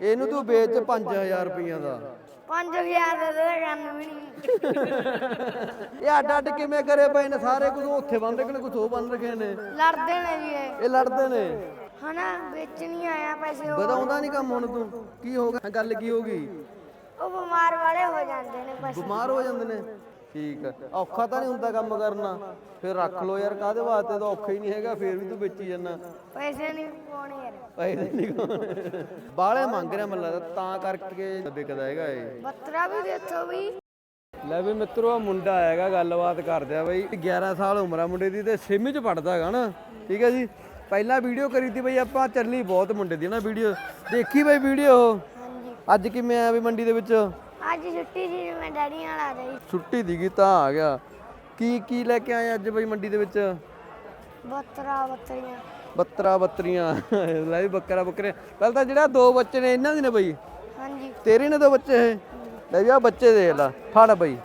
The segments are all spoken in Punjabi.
ਇਹਨੂੰ ਤੂੰ ਵੇਚ 5000 ਰੁਪਈਆ ਦਾ। 5000 ਦਾ ਤਾਂ ਕੰਮ ਵੀ ਨਹੀਂ। ਇਹ ਅੱਡ ਅੱਡ ਕਿਵੇਂ ਕਰੇ ਪਏ ਨੇ ਸਾਰੇ ਕੁਝ ਉੱਥੇ ਬੰਨ ਰੱਖੇ ਨੇ ਕੁਝ ਉਹ ਬੰਨ ਰੱਖੇ ਨੇ। ਲੜਦੇ ਨੇ ਜੀ ਇਹ। ਇਹ ਲੜਦੇ ਨੇ। ਹਨਾ ਵਿੱਚ ਨਹੀਂ ਆਇਆ ਪੈਸੇ ਉਹ। ਵਧਾਉਂਦਾ ਨਹੀਂ ਕੰਮ ਹੁਣ ਤੂੰ। ਕੀ ਹੋ ਗਿਆ? ਗੱਲ ਕੀ ਹੋ ਗਈ? ਉਹ ਬਿਮਾਰ ਵਾਲੇ ਹੋ ਜਾਂਦੇ ਨੇ ਬਿਮਾਰ ਹੋ ਜਾਂਦੇ ਨੇ। ਠੀਕ ਆ। ਔਖਾ ਤਾਂ ਨਹੀਂ ਹੁੰਦਾ ਕੰਮ ਕਰਨਾ। ਫਿਰ ਰੱਖ ਲੋ ਯਾਰ ਕਾਹਦੇ ਵਾਸਤੇ? ਤਾਂ ਔਖਾ ਹੀ ਨਹੀਂ ਹੈਗਾ ਫਿਰ ਵੀ ਤੂੰ ਵੇਚੀ ਜਾਂਦਾ। ਪੈਸੇ ਨਹੀਂ ਪਾਉਣੇ ਯਾਰ। ਪੈਸੇ ਨਹੀਂ ਬਾਲੇ ਮੰਗ ਰਿਹਾ ਲੱਗਦਾ ਤਾਂ ਕਰਕੇ ਵਿਕਦਾ ਹੈਗਾ ਇਹ। ਬੱਤਰਾ ਵੀ ਦੇਖੋ ਵੀ। ਲੈ ਵੀ ਮਿੱਤਰੋ ਆ ਮੁੰਡਾ ਆਏਗਾ ਗੱਲਬਾਤ ਕਰਦੇ ਆ ਬਈ। 11 ਸਾਲ ਉਮਰ ਆ ਮੁੰਡੇ ਦੀ ਤੇ ਛੇਵੀਂ ਚ ਪੜਦਾ ਹੈਗਾ ਨਾ। ਠੀਕ ਹੈ ਜੀ? ਪਹਿਲਾਂ ਵੀਡੀਓ ਕਰੀ ਤੀ ਬਈ ਆਪਾਂ ਚੱਲੀ ਬਹੁਤ ਮੁੰਡੇ ਦੀ ਨਾ ਵੀਡੀਓ। ਦੇਖੀ ਬਈ ਵੀਡੀਓ? ਹਾਂਜੀ। ਅੱਜ ਕਿਵੇਂ ਆਇਆ ਵੀ ਮੰਡੀ ਦੇ ਵਿੱਚ? ਅੱਜ ਛੁੱਟੀ ਸੀ ਮੈਂ ਡੈਡੀ ਨਾਲ ਆ ਗਈ ਛੁੱਟੀ ਦੀਗੀ ਤਾਂ ਆ ਗਿਆ। ਕੀ ਕੀ ਲੈ ਕੇ ਆਏ ਅੱਜ ਬਈ ਮੰਡੀ ਦੇ ਵਿੱਚ? ਬੱਤਰਾ ਬੱਤਰੀਆਂ। ਬੱਤਰਾ ਬੱਤਰੀਆਂ। ਲੈ ਵੀ ਬੱਕਰਾ ਬੱਕਰੇ। ਪਹਿਲਾਂ ਤਾਂ ਜਿਹੜਾ ਦੋ ਬੱਚੇ ਨੇ ਇਹਨਾਂ ਦੇ ਨੇ ਬਈ? ਹਾਂਜੀ। ਤੇਰੇ ਨੇ ਦੋ ਬੱਚੇ ਇਹ? ਲੈ ਵੀ ਆ ਬੱਚੇ ਦੇਖ ਲਾ ਫੜ ਬਈ।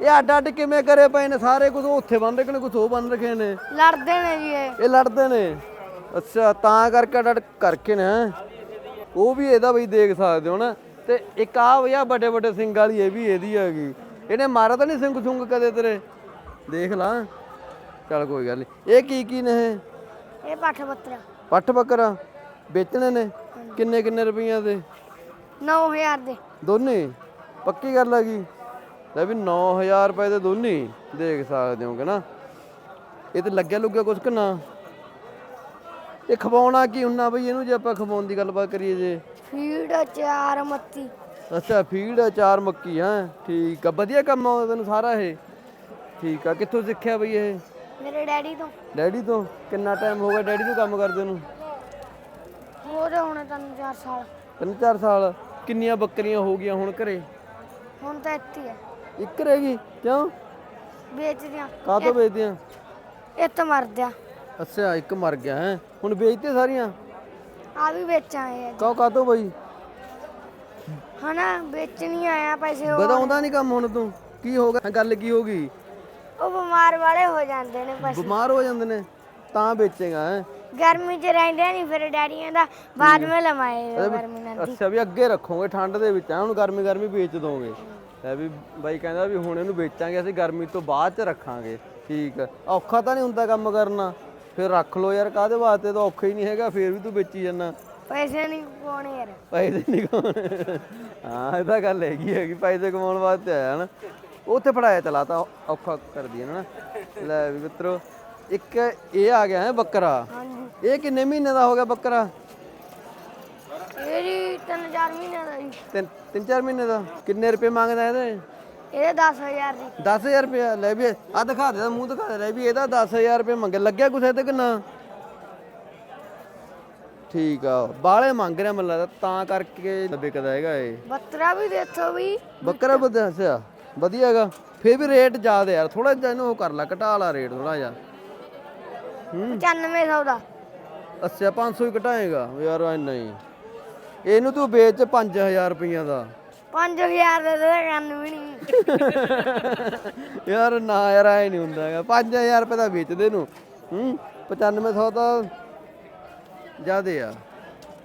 ਇਹ ਅੱਡ ਅੱਡ ਕਿਵੇਂ ਕਰੇ ਪਏ ਨੇ? ਸਾਰੇ ਕੁਝ ਉੱਥੇ ਬੰਨ ਰੱਖੇ ਨੇ ਕੁਝ ਉਹ ਬੰਨ ਰੱਖੇ ਨੇ। ਲੜਦੇ ਨੇ ਜੀ ਇਹ। ਇਹ ਲੜਦੇ ਨੇ। ਅੱਛਾ ਤਾਂ ਕਰਕੇ ਅੱਡ ਅੱਡ ਕਰਕੇ ਨੇ। ਉਹ ਵੀ ਇਹਦਾ ਬਈ ਦੇਖ ਸਕਦੇ ਹੋ ਨਾ। ਤੇ ਇੱਕ ਆ ਬਈ ਆ ਵੱਡੇ ਵੱਡੇ ਸਿੰਘ ਵਾਲੀ ਇਹ ਵੀ ਇਹਦੀ ਹੈਗੀ। ਇਹਨੇ ਮਾਰਾ ਤਾਂ ਨਹੀਂ ਸਿੰਘ ਸੁੰਗ ਕਦੇ ਤੇਰੇ? ਦੇਖ ਲਾ। ਚੱਲ ਕੋਈ ਗੱਲ ਨਹੀਂ ਇਹ ਕੀ ਕੀ ਨੇ ਇਹ? ਇਹ ਪੱਠ ਬੱਤਰਾ ਪੱਠ ਬੱਕਰਾ? ਵੇਚਣੇ ਨੇ? ਕਿੰਨੇ ਕਿੰਨੇ ਰੁਪਈਆਂ ਦੇ? 9000 ਦੇ। ਦੋਨੇ? ਪੱਕੀ ਗੱਲ ਹੈਗੀ? ਲੈ ਵੀ 9000 ਰੁਪਏ ਦੇ ਦੋਨੇ। ਹੀ ਦੇਖ ਸਕਦੇ ਹੋਗੇ ਨਾ? ਇਹ ਤੇ ਲੱਗਿਆ ਲੁੱਗਿਆ ਕੁਛ ਕਿ ਨਾ। ਇਹ ਖਵਾਉਣਾ ਕੀ ਹੁੰਨਾ ਬਈ? ਇਹਨੂੰ ਜੇ ਆਪਾਂ ਖਵਾਉਣ ਦੀ ਗੱਲਬਾਤ ਕਰੀਏ ਜੇ। ਫੀਡ ਚਾਰ ਮੱਤੀ ਅੱਛਾ ਫੀਡ ਚਾਰ ਮੱਕੀ ਹੈ? ਠੀਕ ਆ ਵਧੀਆ ਕੰਮ ਆਉਂਦਾ ਤੈਨੂੰ ਸਾਰਾ ਇਹ? ਠੀਕ ਆ ਕਿੱਥੋਂ ਸਿੱਖਿਆ ਬਈ ਇਹ? ਮੇਰੇ ਡੈਡੀ ਤੋਂ। ਡੈਡੀ ਤੋਂ? ਕਿੰਨਾ ਟਾਈਮ ਹੋ ਗਿਆ ਡੈਡੀ ਨੂੰ ਕੰਮ ਕਰਦੇ ਨੂੰ? ਉਹਦੇ ਹੁਣ ਤਿੰਨ ਚਾਰ ਸਾਲ। ਤਿੰਨ ਚਾਰ ਸਾਲ। ਕਿੰਨੀਆਂ ਬੱਕਰੀਆਂ ਹੋ ਗਈਆਂ ਹੁਣ ਘਰੇ? ਹੁਣ ਤਾਂ ਇੱਥੇ ਹੀ ਇੱਕ ਰਹਿ ਗਈ? ਕਿਉਂ? ਵੇਚਦਿਆਂ। ਕਾਹਤੋਂ ਵੇਚਦੇ ਆ ਇੱਥੇ ਮਰਦਿਆ ਅੱਛਾ ਇੱਕ ਮਰ ਗਿਆ ਹੈ? ਹੁਣ ਵੇਚਤੇ ਸਾਰੀਆਂ? ਆ ਵੀ ਵੇਚਾਂਗੇ ਅੱਜ ਕਾਹ ਕਾਹਤੋਂ ਬਈ? ਹਨਾ ਵੇਚ ਨਹੀਂ ਆਇਆ ਪੈਸੇ ਉਹ ਵਧਾਉਂਦਾ ਨਹੀਂ ਕੰਮ ਹੁਣ ਤੂੰ। ਕੀ ਹੋ ਗਿਆ? ਗੱਲ ਕੀ ਹੋ ਗਈ? ਉਹ ਬਿਮਾਰ ਵਾਲੇ ਹੋ ਜਾਂਦੇ ਨੇ ਪੈਸੇ। ਬਿਮਾਰ ਹੋ ਜਾਂਦੇ ਨੇ ਤਾਂ ਵੇਚੇਗਾ ਹੈ? ਗਰਮੀ 'ਚ ਰਹਿੰਦੇ ਨਹੀਂ ਫਿਰ ਡੈਡੀਆਂ ਦਾ। ਬਾਅਦ ਵਿੱਚ ਲਵਾਏ ਗਰਮੀ ਨਾਲ। ਅੱਛਾ ਵੀ ਅੱਗੇ ਰੱਖੋਗੇ ਠੰਡ ਦੇ ਵਿੱਚ ਹੁਣ ਗਰਮੀ ਗਰਮੀ ਵੇਚ ਦੋਗੇ। ਲੈ ਵੀ ਬਾਈ ਕਹਿੰਦਾ ਵੀ ਹੁਣ ਇਹਨੂੰ ਵੇਚਾਂਗੇ ਅਸੀਂ ਗਰਮੀ ਤੋਂ ਬਾਅਦ ਚ ਰੱਖਾਂਗੇ। ਠੀਕ ਆ। ਔਖਾ ਤਾਂ ਨਹੀਂ ਹੁੰਦਾ ਕੰਮ ਕਰਨਾ। ਫਿਰ ਰੱਖ ਲੋ ਯਾਰ ਕਾਹਦੇ ਵਾਸਤੇ? ਤਾਂ ਔਖਾ ਹੀ ਨਹੀਂ ਹੈਗਾ ਫਿਰ ਵੀ ਤੂੰ ਵੇਚੀ ਜਾਂਦਾ। ਪੈਸੇ ਨਹੀਂ ਪਾਉਣੇ ਯਾਰ। ਪੈਸੇ ਨਹੀਂ ਕਮਾਉਣੇ। ਹਾਂ ਇਹ ਤਾਂ ਗੱਲ ਹੈਗੀ ਹੈਗੀ ਪੈਸੇ ਕਮਾਉਣ ਵਾਸਤੇ ਆਇਆ ਨਾ। ਉੱਥੇ ਫੜਾਇਆ ਚਲਾ ਤਾਂ ਔਖਾ ਕਰਦੀ ਹੈ ਨਾ। ਲੈ ਵੀ ਮਿੱਤਰੋ ਇੱਕ ਇਹ ਆ ਗਿਆ ਹੈ ਬੱਕਰਾ। ਹਾਂਜੀ। ਇਹ ਕਿੰਨੇ ਮਹੀਨੇ ਦਾ ਹੋ ਗਿਆ ਬੱਕਰਾ? ਇਹ ਜੀ ਤਿੰਨ ਚਾਰ ਮਹੀਨੇ ਦਾ ਜੀ। ਤਿੰਨ ਤਿੰਨ ਚਾਰ ਮਹੀਨੇ ਦਾ। ਕਿੰਨੇ ਰੁਪਏ ਮੰਗਦਾ ਇਹਦੇ? ਇਹਦੇ 10000 ਦੀ। 10000 ਰੁਪਏ ਲੈ ਵੀ ਆ ਦਿਖਾ ਦੇ ਮੂੰਹ ਦਿਖਾ ਦੇ ਲੈ ਵੀ ਇਹਦਾ 10000 ਰੁਪਏ ਮੰਗੇ ਲੱਗਿਆ ਕੁਛ ਇਹਦੇ ਕਿੰਨਾ ਠੀਕ ਆ ਬਾਲੇ ਮੰਗ ਰਿਹਾ ਮੈਨੂੰ ਲੱਗਦਾ ਤਾਂ ਕਰਕੇ ਵਿਕਦਾ ਹੈਗਾ ਇਹ। ਬੱਤਰਾ ਵੀ ਦੇਖੋ ਵੀ। ਬੱਕਰਾ ਵਧੀਆ ਅੱਛਾ ਵਧੀਆ ਹੈਗਾ। ਫੇਰ ਵੀ ਰੇਟ ਜ਼ਿਆਦਾ ਯਾਰ ਥੋੜਾ ਜਿਹਾ ਇਹਨੂੰ ਉਹ ਕਰ ਲੈ ਘਟਾ ਲਾ ਰੇਟ ਥੋੜਾ ਜਿਹਾ। ਹੂੰ। 9500 ਦਾ। ਅੱਛਾ 500 ਹੀ ਘਟਾਏਗਾ ਯਾਰ ਇੰਨਾ ਹੀ। ਇਹਨੂੰ ਤੂੰ ਵੇਚ 5000 ਰੁਪਈਆ ਦਾ। 5000 ਦਾ ਤਾਂ ਕੰਮ ਵੀ ਨਹੀਂ ਯਾਰ ਨਾ ਯਾਰ ਐ ਨਹੀਂ ਹੁੰਦਾ ਹੈਗਾ। 5000 ਰੁਪਏ ਦਾ ਵੇਚਦੇ ਨੂੰ। ਹੂੰ 9500 ਤਾਂ ਜ਼ਿਆਦੇ ਆ।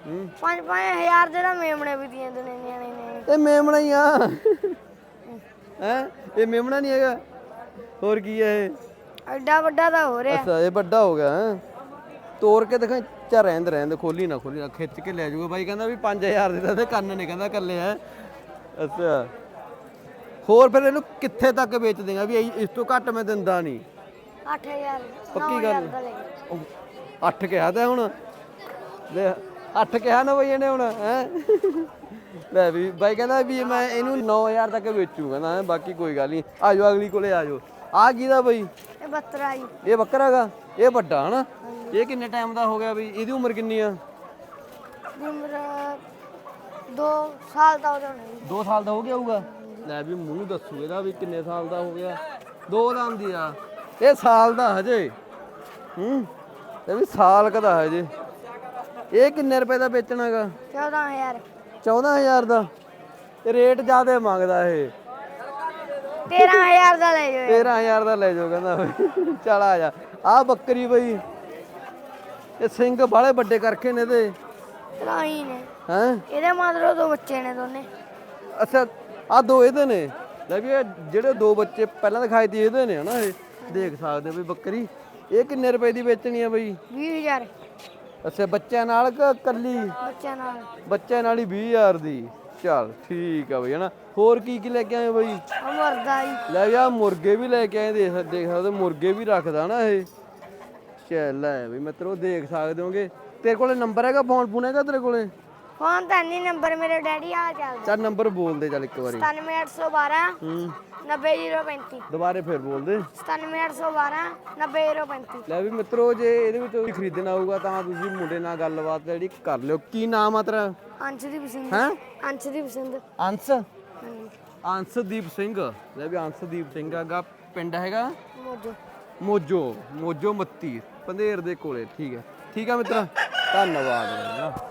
ਹੂੰ। 5-5000 ਦੇ ਤਾਂ ਮੇਮਣੇ ਵੀ ਦੀਆਂ ਨੇ ਨਿਆਣੇ ਨਿਆਣੇ ਇਹ ਮੇਮਣਾ ਹੀ ਆ। ਹੈ? ਇਹ ਮੇਮਣਾ ਨਹੀਂ ਹੈਗਾ। ਹੋਰ ਕੀ ਹੈ ਇਹ? ਐਡਾ ਵੱਡਾ ਤਾਂ ਹੋ ਰਿਹਾ। ਅੱਛਾ ਇਹ ਵੱਡਾ ਹੋ ਗਿਆ ਹੈ? ਤੋੜ ਕੇ ਦਿਖਾ ਚਾ ਰਹਿੰਦ ਰਹਿੰਦ ਖੋਲੀ ਨਾ ਖੋਲੀ ਨਾ। ਖਿੱਚ ਕੇ ਲੈ ਜਾਊਗਾ। ਬਾਈ ਕਹਿੰਦਾ ਵੀ 5000 ਦੇ ਤਾਂ ਇਹਦੇ ਕੰਨ ਨੇ। ਕਹਿੰਦਾ ਕੱਲੇ ਹੈ ਅੱਛਾ। ਹੋਰ ਫਿਰ ਇਹਨੂੰ ਕਿੱਥੇ ਤੱਕ ਵੇਚ ਦੇਗਾ ਵੀ ਇਹ- ਇਸ ਤੋਂ ਘੱਟ ਮੈਂ ਦਿੰਦਾ ਨਹੀਂ। 8000 ਪੱਕੀ ਗੱਲ। ਉਹ ਅੱਠ ਕਿਹਾ ਤਾਂ ਹੁਣ। ਲੈ ਅੱਠ ਕਿਹਾ ਨਾ ਬਈ ਇਹਨੇ ਹੁਣ ਹੈ? ਲੈ ਵੀ ਬਾਈ ਕਹਿੰਦਾ ਵੀ ਮੈਂ ਇਹਨੂੰ 9000 ਤੱਕ ਵੇਚੂਗਾ ਨਾ ਬਾਕੀ ਕੋਈ ਗੱਲ ਨਹੀਂ। ਆਜੋ ਅਗਲੀ ਕੋਲੇ ਆਜੋ। ਆ ਕਿਹਦਾ ਬਈ? ਇਹ ਬੱਤਰਾ ਜੀ। ਇਹ ਬੱਕਰਾ ਹੈਗਾ? ਇਹ ਵੱਡਾ ਹਨਾ? ਇਹ ਕਿੰਨੇ ਟਾਈਮ ਦਾ ਹੋ ਗਿਆ ਬਈ ਇਹਦੀ ਉਮਰ ਕਿੰਨੀ ਆ? ਦੀ ਉਮਰ 2 ਸਾਲ ਦਾ ਹੋ ਜਾਣਾ ਜੀ। 2 ਸਾਲ ਦਾ ਹੋ ਗਿਆ ਹੋਊਗਾ? ਲੈ ਵੀ ਮੂੰਹ ਦੱਸੂ ਇਹਦਾ ਵੀ ਕਿੰਨੇ ਸਾਲ ਦਾ ਹੋ ਗਿਆ। ਦੋ ਦੀ ਆ। ਇਹ ਸਾਲ ਦਾ ਹਜੇ। ਹੂੰ? ਇਹ ਵੀ ਸਾਲ ਕਦਾ ਹਜੇ। ਇਹ ਕਿੰਨੇ ਰੁਪਏ ਦਾ ਵੇਚਣਾਗਾ 14000 14000 ਦਾ? ਤੇ ਰੇਟ ਜ਼ਿਆਦਾ ਮੰਗਦਾ ਇਹ। 13000 ਦਾ ਲੈ ਜਾਓ। 13000 ਦਾ ਲੈ ਜਾਓ ਕਹਿੰਦਾ ਬਈ ਚੱਲ ਆ ਜਾ। ਆ ਬੱਕਰੀ ਬਈ। ਇਹ ਸਿੰਘ ਬਾਲੇ ਵੱਡੇ ਕਰਖੇ ਨੇ ਇਹਦੇ। ਰਾਈ ਨੇ। ਹੈ? ਇਹਦੇ ਮਗਰੋਂ ਦੋ ਬੱਚੇ ਨੇ ਦੋਨੇ। ਅੱਛਾ ਆ ਦੋ ਇਹਦੇ ਨੇ। ਲੈ ਵੀ ਇਹ ਜਿਹੜੇ ਦੋ ਬੱਚੇ ਪਹਿਲਾਂ ਦਿਖਾਏ ਤੀ ਇਹਦੇ ਨੇ ਹਨਾ ਇਹ। ਦੇਖ ਸਕਦੇ ਹੋ ਵੀ ਬੱਕਰੀ। ਇਹ ਕਿੰਨੇ ਰੁਪਏ ਦੀ ਵੇਚਣੀ ਆ ਬਈ? 20000 ਅੱਛਾ ਬੱਚਿਆਂ ਨਾਲ ਕਿ ਕੱਲੀ ਬੱਚਿਆਂ ਨਾਲ। ਬੱਚਿਆਂ ਨਾਲ ਹੀ 20000 ਦੀ। ਚੱਲ ਠੀਕ ਆ ਬਈ ਹਨਾ। ਹੋਰ ਕੀ ਕੀ ਲੈ ਕੇ ਆਏ ਬਈ? ਉਹ ਮਰਦਾ ਜੀ। ਲੈ ਯਾ ਮੁਰਗੇ ਵੀ ਲੈ ਕੇ ਆਏ ਦੇਖ ਦੇਖ ਸਕਦੇ ਹੋ, ਮੁਰਗੇ ਵੀ ਰੱਖਦਾ ਨਾ ਇਹ। ਚੱਲ ਲੈ ਵੀ ਮਿੱਤਰੋ ਦੇਖ ਸਕਦੇ ਹੋਗੇ। ਤੇਰੇ ਕੋਲੇ ਨੰਬਰ ਹੈਗਾ? ਫੋਨ ਫੋਨ ਹੈਗਾ ਤੇਰੇ ਕੋਲੇ? ਫੋਨ ਤਾਂ ਨਹੀਂ ਨੰਬਰ ਮੇਰੇ ਡੈਡੀ ਆ ਚੱਲਦਾ ਚੱਲ ਨੰਬਰ ਬੋਲ ਦੇ ਚੱਲ ਇੱਕ ਵਾਰੀ। 97812 ਹੂੰ। 90035 ਦੁਬਾਰੇ ਫੇਰ ਬੋਲ ਦੇ। 97812 90035 ਲੈ ਵੀ ਮਿੱਤਰੋ ਜੇ ਇਹਦੇ ਵਿੱਚੋਂ ਵੀ ਖਰੀਦਣਾ ਹੋਊਗਾ ਤਾਂ ਤੁਸੀਂ ਮੁੰਡੇ ਨਾਲ ਗੱਲਬਾਤ ਜਿਹੜੀ ਕਰ ਲਿਓ। ਕੀ ਨਾਮ ਆ ਤੇਰਾ? ਅੰਸ਼ਦੀਪ ਸਿੰਘ। ਹੈ? ਅੰਸ਼ਦੀਪ ਸਿੰਘ। ਅੰਸ? ਅੰਸਦੀਪ ਸਿੰਘ। ਲੈ ਵੀ ਅੰਸਦੀਪ ਸਿੰਘ ਆਗਾ ਪਿੰਡ ਹੈਗਾ? ਮੋਜੋ। ਮੋਜੋ ਮੋਜੋ ਮੱਤੀ। ਪੰਧੇਰ ਦੇ ਕੋਲੇ ਠੀਕ ਹੈ। ਠੀਕ ਆ ਮਿੱਤਰਾ? ਧੰਨਵਾਦ